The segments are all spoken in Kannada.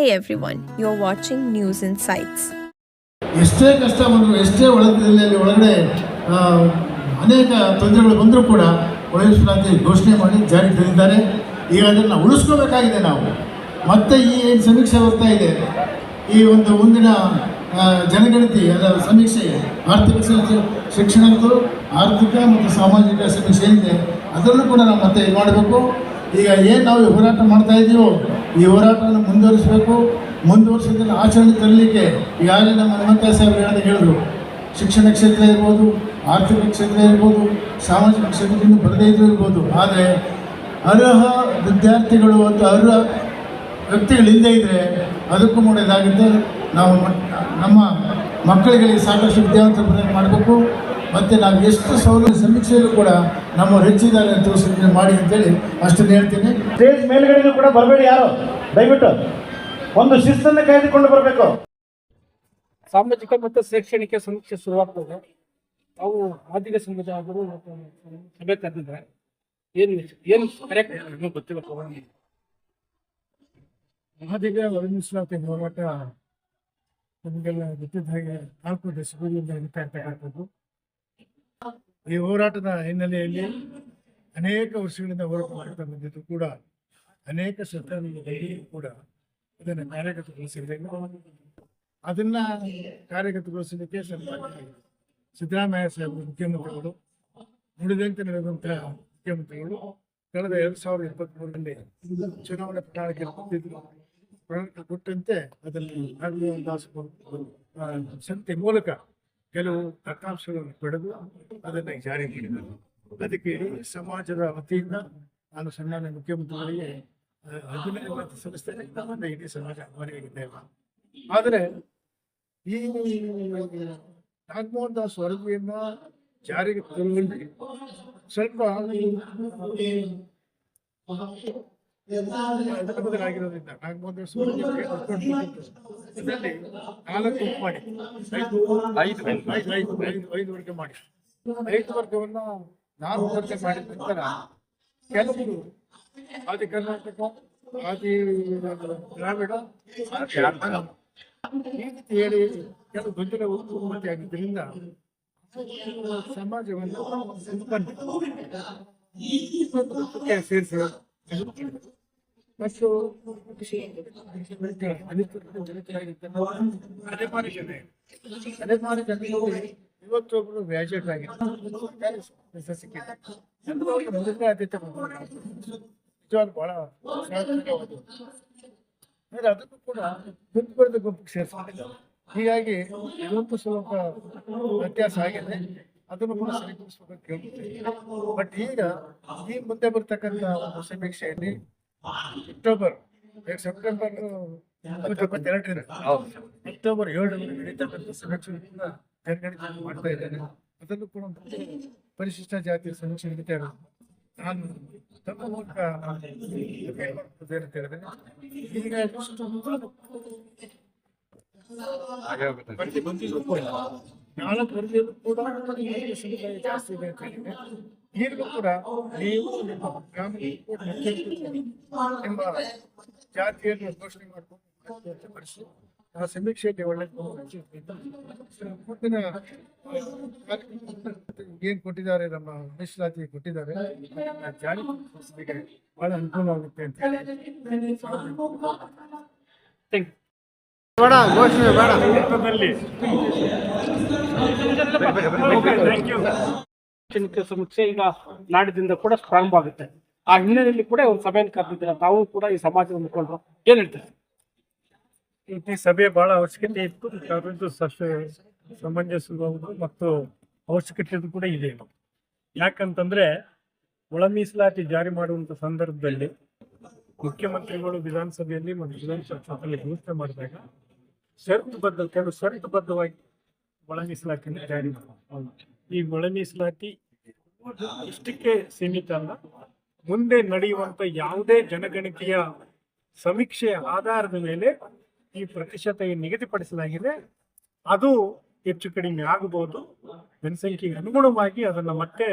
Hey everyone, watching news in Insights. ಎಷ್ಟೇ ಕಷ್ಟ ಬಂದರೂ ಎಷ್ಟೇ ಒಳಗಡೆ ಒಳಗಡೆ ಅನೇಕ ತೊಂದರೆಗಳು ಬಂದರೂ ಕೂಡ ಒಳಗಿಸಲಾತಿ ಘೋಷಣೆ ಮಾಡಿ ಜಾರಿ ತಂದಿದ್ದಾರೆ ಈಗ ಅದನ್ನು ಉಳಿಸ್ಕೋಬೇಕಾಗಿದೆ ನಾವು. ಮತ್ತೆ ಈ ಏನು ಸಮೀಕ್ಷೆ ಬರ್ತಾ ಇದೆ ಈ ಒಂದು ಮುಂದಿನ ಜನಗಣತಿ ಅದರ ಸಮೀಕ್ಷೆ ಆರ್ಥಿಕ ಶಿಕ್ಷಣದ್ದು ಆರ್ಥಿಕ ಮತ್ತು ಸಾಮಾಜಿಕ ಸಮೀಕ್ಷೆ ಏನಿದೆ ಅದನ್ನು ಕೂಡ ನಾವು ಮತ್ತೆ ಇದು ಮಾಡಬೇಕು. ಈಗ ಏನು ನಾವು ಹೋರಾಟ ಮಾಡ್ತಾ ಇದ್ದೀವೋ ಈ ಹೋರಾಟವನ್ನು ಮುಂದುವರಿಸಬೇಕು. ಮುಂದುವರಿಸೋದನ್ನು ಆಚರಣೆ ತರಲಿಕ್ಕೆ ಈಗಾಗಲೇ ನಮ್ಮ ಹನುಮಂತ ಸಾಹೇಬ್ ಹೇಳಿದ ಹೇಳಿದ್ರು. ಶಿಕ್ಷಣ ಕ್ಷೇತ್ರ ಇರ್ಬೋದು, ಆರ್ಥಿಕ ಕ್ಷೇತ್ರ ಇರ್ಬೋದು, ಸಾಮಾಜಿಕ ಕ್ಷೇತ್ರದಿಂದ ಬರದೇ ಇದ್ರೂ ಇರ್ಬೋದು. ಆದರೆ ಅರ್ಹ ವಿದ್ಯಾರ್ಥಿಗಳು ಮತ್ತು ಅರ್ಹ ವ್ಯಕ್ತಿಗಳಿಲ್ಲದೆ ಇದ್ದರೆ ಅದಕ್ಕೂ ಕೂಡ ಇದಾಗುತ್ತೆ. ನಾವು ನಮ್ಮ ಮಕ್ಕಳಿಗೆ ಸಾಕಷ್ಟು ವಿದ್ಯಾವಂತರ ಮಾಡಬೇಕು. ಮತ್ತು ನಾವು ಎಷ್ಟು ಸೌಲಭ್ಯ ಸಮೀಕ್ಷೆಯಲ್ಲೂ ಕೂಡ ನಮ್ಮ ಹೆಚ್ಚಿದ್ದಾರೆ ತೋರಿಸಿ ಮಾಡಿ ಅಂತೇಳಿ ಅಷ್ಟನ್ನು ಹೇಳ್ತೀನಿ. ಸ್ಟೇಜ್ ಮೇಲ್ಗಡೆನೂ ಕೂಡ ಬರಬೇಡಿ ಯಾರು? ದಯವಿಟ್ಟು ಒಂದು ಶಿಸ್ತನ್ನು ಕಾಯ್ದುಕೊಂಡು ಬರಬೇಕು. ಸಾಮಾಜಿಕ ಮತ್ತು ಶೈಕ್ಷಣಿಕ ಸಮೀಕ್ಷೆ ಶುರುವಾಗ್ತದೆ. ಅವು ಆರ್ಥಿಕ ಸಮುದಾಯಗಳು ಆದರೂ ಸಭೆ ಕರೆದಿದ್ದಾರೆ ಏನು ಏನು ಇನ್ನೂ ಗೊತ್ತಿಲ್ಲ ಒಳಗಿಸಲಾತಿ ಹೋರಾಟ ನಮಗೆಲ್ಲ ಗೊತ್ತಿದ್ದ ಹಾಗೆ ನಾಲ್ಕು ದಶಕಗಳಿಂದ ನಡೀತಾ ಇರ್ತಕ್ಕಂಥದ್ದು. ಈ ಹೋರಾಟದ ಹಿನ್ನೆಲೆಯಲ್ಲಿ ಅನೇಕ ವರ್ಷಗಳಿಂದ ಹೋರಾಟ ಮಾಡ್ತಾ ಬಂದಿದ್ದು ಕೂಡ ಅನೇಕ ಸರ್ಕಾರಗಳಲ್ಲಿ ಕೂಡ ಅದನ್ನು ಕಾರ್ಯಗತಗೊಳಿಸಿರಲಿಲ್ಲ ಅದನ್ನ ಕಾರ್ಯಗತಗೊಳಿಸಲಿಕ್ಕೆ ಸಿದ್ದರಾಮಯ್ಯ ಸಾಹೇಬ್ ಮುಖ್ಯಮಂತ್ರಿಗಳು, ನುಡಿದಂತೆ ನಡೆದಂತಹ ಮುಖ್ಯಮಂತ್ರಿಗಳು ಕಳೆದ ಎರಡ್ ಸಾವಿರದ ಇಪ್ಪತ್ಮೂರರಲ್ಲಿ ಚುನಾವಣೆ ಪ್ರಣಾಳಿಕೆ ಕೊಟ್ಟಿದ್ರು. ಪ್ರಣಾಳಿಕೆ ಕೊಟ್ಟಂತೆ ದಾಸ್ ಸಂತೆ ಮೂಲಕ ಕೆಲವು ದತ್ತಾಂಶಗಳನ್ನು ಪಡೆದು ಅದನ್ನು ಜಾರಿ ಮಾಡಿದರು ಅದಕ್ಕೆ ಸಮಾಜದ ವತಿಯಿಂದ ನಾನು ಸಣ್ಣ ಮುಖ್ಯಮಂತ್ರಿಗಳಿಗೆ ಮತ್ತು ಸಲ್ಲಿಸ್ತೇನೆ ನಮ್ಮನ್ನು ಇಡೀ ಸಮಾಜ ಆಭಾರಿಯಾಗಿದ್ದೇವೆ ಆದರೆ ಈ ನಾಗಮೋಹನ್ ದಾಸ್ ವರದಿಯನ್ನ ಜಾರಿಗೆ ತರುವಲ್ಲಿ ಸ್ವಲ್ಪ ನಾಗಮೋಹನ್ ಇದರಲ್ಲಿ ನಾಲ್ಕು ಮಾಡಿ ಐದು ಐದು ಐದು ಐದು ಐದು ಐದು ವರ್ಗ ಮಾಡಿ ಐದು ವರ್ಗವನ್ನ ನಾಲ್ಕು ವರ್ಗ ಮಾಡಿದ ನಂತರ ಕೆಲವರು ಆದಿ ಕರ್ನಾಟಕ ಆದಿ ದ್ರಾವಿಡ ಈ ರೀತಿ ಹೇಳಿ ಕೆಲವು ಗೊಂದಲ ಉತ್ಪತ್ತಿ ಆಗಿದ್ದರಿಂದ ಸಮಾಜವನ್ನು ಸೇರಿಸಿ ಮತ್ತು ಜನ ಇವತ್ತೊಬ್ಬರು ಗ್ರಾಜುಯೇಟ್ ಆಗಿದ್ದಾರೆ ಆದ್ಯತೆ ಬಹಳ ಅದಕ್ಕೂ ಕೂಡ ಮುಂದುವರೆದ ಗುಂಪಿಗೆ ಹೀಗಾಗಿ ಇವತ್ತು ಸ್ವಲ್ಪ ವ್ಯತ್ಯಾಸ ಆಗಿದೆ. ಅದನ್ನು ಕೂಡ ಸರಿಪಡಿಸಬೇಕು ಬಟ್ ಈಗ ಈ ಮುಂದೆ ಬರ್ತಕ್ಕಂಥ ಒಂದು ಸಮೀಕ್ಷೆಯಲ್ಲಿ ಅಕ್ಟೋಬರ್ ಸೆಪ್ಟೆಂಬರ್ ಇಪ್ಪತ್ತೆರಡರಿಂದ ಅಕ್ಟೋಬರ್ ನಡೀತಕ್ಕಂಥ ಜನಗಣತಿ ಮಾಡ್ತಾ ಇದ್ದೇನೆ. ಅದನ್ನು ಕೂಡ ಪರಿಶಿಷ್ಟ ಜಾತಿ ಸಮೀಕ್ಷೆ ನಾನು ತಮ್ಮ ಮೂಲಕ ಈಗ ನಾಲ್ಕು ವರದಿಯಲ್ಲೂ ಕೂಡ ಸಮುದಾಯ ಜಾಸ್ತಿ ಬೇಕಾಗಿದೆ. ಅಂತ ಹೇಳಿದೆ ಈಗಲೂ ಕೂಡ ನೀವು ನಿಮ್ಮ ಜಾತಿಯನ್ನು ಘೋಷಣೆ ಮಾಡಿಕೊಂಡು ಆ ಸಮೀಕ್ಷೆಯಲ್ಲಿ ಒಳ್ಳೆ ಮುಂದಿನ ಏನ್ ಕೊಟ್ಟಿದ್ದಾರೆ ನಮ್ಮ ಮೀಸಲಾತಿ ಕೊಟ್ಟಿದ್ದಾರೆ ಜಾರಿ ಬಹಳ ಅನುಕೂಲ ಆಗುತ್ತೆ ಅಂತ ಹೇಳಿ. ಥ್ಯಾಂಕ್ ಶೈಕ್ಷಣಿಕ ಸಮೀಕ್ಷೆ ಈಗ ನಾಡಿದಿಂದ ಕೂಡ ಪ್ರಾರಂಭ ಆಗುತ್ತೆ. ಆ ಹಿನ್ನೆಲೆಯಲ್ಲಿ ಕೂಡ ಒಂದು ಸಭೆಯನ್ನು ಕರೆದಿದ್ದಾರೆ. ತಾವು ಕೂಡ ಈ ಸಮಾಜದ ಮುಖಂಡರು ಏನ್ ಹೇಳ್ತಾರೆ? ಈ ಸಭೆ ಬಹಳ ಅವಶ್ಯಕತೆ ಇತ್ತು. ಅದರದ್ದು ಸಸ್ಯ ಸಮಂಜಸವಾಗುವುದು ಮತ್ತು ಅವಶ್ಯಕತೆ ಕೂಡ ಇದೆ. ಯಾಕಂತಂದ್ರೆ ಒಳ ಮೀಸಲಾತಿ ಜಾರಿ ಮಾಡುವಂತ ಸಂದರ್ಭದಲ್ಲಿ ಮುಖ್ಯಮಂತ್ರಿಗಳು ವಿಧಾನಸಭೆಯಲ್ಲಿ ಮತ್ತು ವಿಧಾನಸಭೆ ಘೋಷಣೆ ಮಾಡಿದಾಗ ಷರತ್ತುಬದ್ಧ ಕೆಲವು ಷರತ್ತುಬದ್ಧವಾಗಿ ಒಳ ಜಾರಿ ಈ ಒಳ ಮೀಸಲಾತಿ ಇಷ್ಟಕ್ಕೆ ಸೀಮಿತ ಅಲ್ಲ. ಮುಂದೆ ನಡೆಯುವಂತ ಯಾವುದೇ ಜನಗಣತಿಯ ಸಮೀಕ್ಷೆಯ ಆಧಾರದ ಮೇಲೆ ಈ ಪ್ರತಿಶತ ನಿಗದಿಪಡಿಸಲಾಗಿದೆ. ಅದು ಹೆಚ್ಚು ಕಡಿಮೆ ಆಗಬಹುದು. ಜನಸಂಖ್ಯೆಗೆ ಅನುಗುಣವಾಗಿ ಅದನ್ನು ಮತ್ತೆ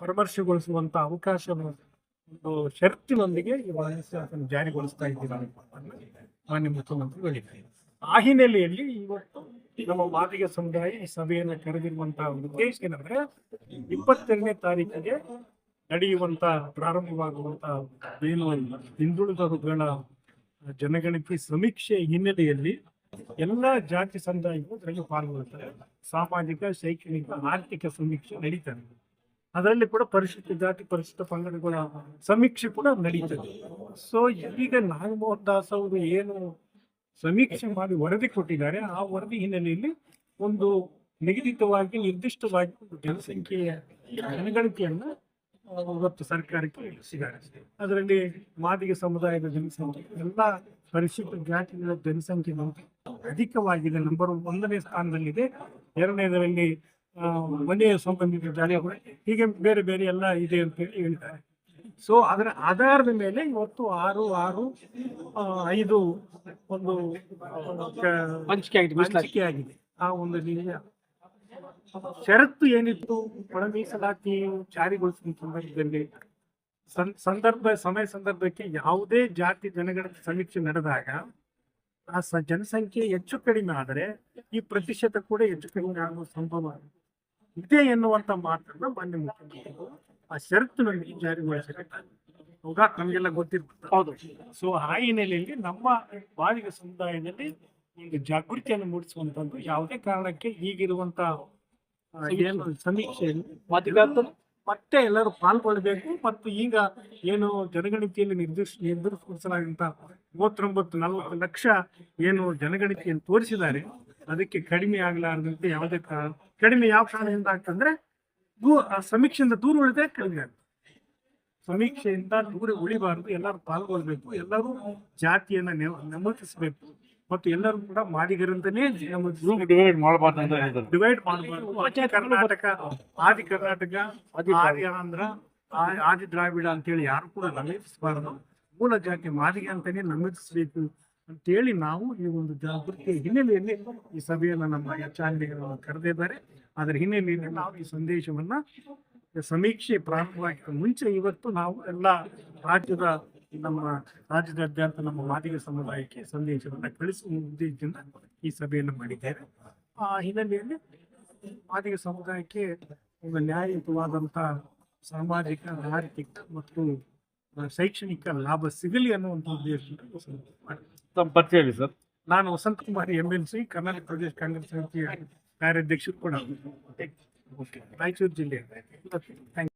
ಪರಾಮರ್ಶೆಗೊಳಿಸುವಂತ ಅವಕಾಶ ಒಂದು ಷರತ್ತಿನೊಂದಿಗೆ ಈ ಜಾರಿಗೊಳಿಸ್ತಾ ಇದ್ದೀರಾ ಮಾನ್ಯ ಮುಖ್ಯಮಂತ್ರಿಗಳು ಆ ಹಿನ್ನೆಲೆಯಲ್ಲಿ ಇವತ್ತು ನಮ್ಮ ಮಾದಿಗ ಸಮುದಾಯ ಈ ಸಭೆಯನ್ನು ಕರೆದಿರುವಂತಹ ಉದ್ದೇಶ ಏನಂದ್ರೆ ಇಪ್ಪತ್ತೆರಡನೇ ತಾರೀಕಿಗೆ ನಡೆಯುವಂತ ಪ್ರಾರಂಭವಾಗುವಂತ ಏನು ಹಿಂದುಳಿದ ಜನಗಣತಿ ಸಮೀಕ್ಷೆ ಹಿನ್ನೆಲೆಯಲ್ಲಿ ಎಲ್ಲ ಜಾತಿ ಸಮುದಾಯಗಳು ಇದರಲ್ಲಿ ಪಾಲ್ಗೊಳ್ಳುತ್ತಾರೆ. ಸಾಮಾಜಿಕ, ಶೈಕ್ಷಣಿಕ, ಆರ್ಥಿಕ ಸಮೀಕ್ಷೆ ನಡೀತದೆ. ಅದರಲ್ಲಿ ಕೂಡ ಪರಿಶಿಷ್ಟ ಜಾತಿ, ಪರಿಶಿಷ್ಟ ಪಂಗಡಗಳ ಸಮೀಕ್ಷೆ ಕೂಡ ನಡೀತದೆ. ಸೊ ಈಗ ನಾಗಮೋಹನ್ ದಾಸ್ ಅವರು ಏನು ಸಮೀಕ್ಷೆ ಮಾಡಿ ವರದಿ ಕೊಟ್ಟಿದ್ದಾರೆ. ಆ ವರದಿ ಹಿನ್ನೆಲೆಯಲ್ಲಿ ಒಂದು ನಿಗದಿತವಾಗಿ, ನಿರ್ದಿಷ್ಟವಾಗಿ ಜನಸಂಖ್ಯೆಯ ಜನಗಣತಿಯನ್ನು ಇವತ್ತು ಸರ್ಕಾರಕ್ಕೆ ಇಳಿಸಿದ್ದಾರೆ ಅದರಲ್ಲಿ ಮಾದಿಗ ಸಮುದಾಯದ ಜನಸಂಖ್ಯೆ, ಎಲ್ಲ ಪರಿಶಿಷ್ಟ ಜಾತಿಗಳ ಜನಸಂಖ್ಯೆ ಅಧಿಕವಾಗಿದೆ. ನಂಬರ್ ಒಂದನೇ ಸ್ಥಾನದಲ್ಲಿದೆ. ಎರಡನೇದರಲ್ಲಿ ಮನೆಯ ಜಾತಿಗಳು ಹೀಗೆ ಬೇರೆ ಬೇರೆ ಎಲ್ಲ ಇದೆ ಅಂತ ಹೇಳಿ ಹೇಳ್ತಾರೆ. ಸೊ ಅದರ ಆಧಾರದ ಮೇಲೆ ಇವತ್ತು ಆರು ಆರು ಐದು ಒಂದು ಹಂಚಿಕೆ ಆಗಿದೆ ಆಗಿದೆ. ಆ ಒಂದು ಷರತ್ತು ಏನಿತ್ತು? ಒಳ ಮೀಸಲಾತಿ ಜಾರಿಗೊಳಿಸಿದ ಸಂದರ್ಭದಲ್ಲಿ ಸಂದರ್ಭ ಸಮಯ ಸಂದರ್ಭಕ್ಕೆ ಯಾವುದೇ ಜಾತಿ ಜನಗಣತಿ ಸಮೀಕ್ಷೆ ನಡೆದಾಗ ಆ ಸ ಜನಸಂಖ್ಯೆ ಹೆಚ್ಚು ಕಡಿಮೆ ಆದರೆ ಈ ಪ್ರತಿಶತ ಕೂಡ ಹೆಚ್ಚು ಕಡಿಮೆ ಆಗುವ ಸಂಭವ ಇದೆ ಎನ್ನುವಂತ ಮಾತನ್ನ ಮಾನ್ಯ ಮುಖ್ಯಮಂತ್ರಿಗಳು ಆ ಷರತ್ತಿನೊಂದಿಗೆ ಜಾರಿಗೊಳಿಸಿದ್ದಾರೆ. ಅವಾಗ ನಮಗೆಲ್ಲ ಗೊತ್ತಿರ್ಬೋದು. ಹೌದು. ಸೊ ಆ ಹಿನ್ನೆಲೆಯಲ್ಲಿ ನಮ್ಮ ಬಾಲಿಗ ಸಮುದಾಯದಲ್ಲಿ ಒಂದು ಜಾಗೃತಿಯನ್ನು ಮೂಡಿಸುವಂತದ್ದು ಯಾವುದೇ ಕಾರಣಕ್ಕೆ ಈಗಿರುವಂತ ಸಮೀಕ್ಷೆ ಏನು ಸಮೀಕ್ಷೆಯಲ್ಲಿ ಮಾದಿಗ ಮತ್ತೆ ಎಲ್ಲರೂ ಪಾಲ್ಗೊಳ್ಬೇಕು ಮತ್ತು ಈಗ ಏನು ಜನಗಣತಿಯಲ್ಲಿ ನಿರ್ದಿಷ್ಟ ನಿರ್ಧರಿಸಲಾದಂತ ಮೂವತ್ತೊಂಬತ್ತು ನಲವತ್ತು ಲಕ್ಷ ಏನು ಜನಗಣತಿಯನ್ನು ತೋರಿಸಿದ್ದಾರೆ ಅದಕ್ಕೆ ಕಡಿಮೆ ಆಗಲಾರದಂತೆ ಯಾವುದೇ ಕಾರಣ ಕಡಿಮೆ ಯಾವ ಕಾರಣದಿಂದ ಆಗ್ತಂದ್ರೆ ಸಮೀಕ್ಷೆಯಿಂದ ದೂರ ಉಳಿದ್ರೆ ಕಡಿಮೆ ಆಗ್ತದೆ. ಸಮೀಕ್ಷೆಯಿಂದ ದೂರ ಉಳಿಬಾರದು ಎಲ್ಲರೂ ಪಾಲ್ಗೊಳ್ಬೇಕು ಎಲ್ಲರೂ ಜಾತಿಯನ್ನ ನಮೂದಿಸಬೇಕು ಮತ್ತು ಎಲ್ಲರೂ ಕೂಡ ನಮೂದಿಸಬೇಕು ಡಿವೈಡ್ ಮಾಡಬಾರ್ದು ಅಂತ ಡಿವೈಡ್ ಮಾಡಬಾರ್ದು. ಕರ್ನಾಟಕ ಆದಿ ಕರ್ನಾಟಕ ಆದಿ ಆಂಧ್ರ ಆದಿ ದ್ರಾವಿಡ ಅಂತೇಳಿ ಯಾರು ಕೂಡ ನಮೂದಿಸಬಾರದು. ಮೂಲ ಜಾತಿ ಮಾದಿಗೆ ಅಂತಾನೆ ನಮೂದಿಸಬೇಕು ಅಂತೇಳಿ ನಾವು ಈ ಒಂದು ಜಾಗೃತಿಯ ಹಿನ್ನೆಲೆಯಲ್ಲಿ ಈ ಸಭೆಯನ್ನು ನಮ್ಮ ಎಚ್ಚಾಂಡಿಗಳನ್ನು ಕರೆದಿದ್ದಾರೆ. ಅದರ ಹಿನ್ನೆಲೆಯಲ್ಲಿ ನಾವು ಈ ಸಂದೇಶವನ್ನ ಸಮೀಕ್ಷೆ ಪ್ರಾರಂಭವಾಗಿದ್ದ ಮುಂಚೆ ಇವತ್ತು ನಾವು ಎಲ್ಲ ರಾಜ್ಯದ ನಮ್ಮ ರಾಜ್ಯದಾದ್ಯಂತ ನಮ್ಮ ಮಾದಿಗ ಸಮುದಾಯಕ್ಕೆ ಸಂದೇಶವನ್ನು ಕಳಿಸುವ ಉದ್ದೇಶದಿಂದ ಈ ಸಭೆಯನ್ನು ಮಾಡಿದ್ದೇವೆ. ಆ ಹಿನ್ನೆಲೆಯಲ್ಲಿ ಮಾದಿಗ ಸಮುದಾಯಕ್ಕೆ ಒಂದು ನ್ಯಾಯಯುತವಾದಂಥ ಸಾಮಾಜಿಕ ಆರ್ಥಿಕ ಮತ್ತು ಶೈಕ್ಷಣಿಕ ಲಾಭ ಸಿಗಲಿ ಅನ್ನುವಂಥ ಉದ್ದೇಶದಿಂದ ಪರಿಚಯ ಸರ್ ನಾನು Vasantha Kumar M N C Karnataka Pradesh Congress ಸಮಿತಿಯ ಕಾರ್ಯಾಧ್ಯಕ್ಷರು ಕೂಡ. ರಾಯಚೂರು ಜಿಲ್ಲೆಯ ಥ್ಯಾಂಕ್ ಯು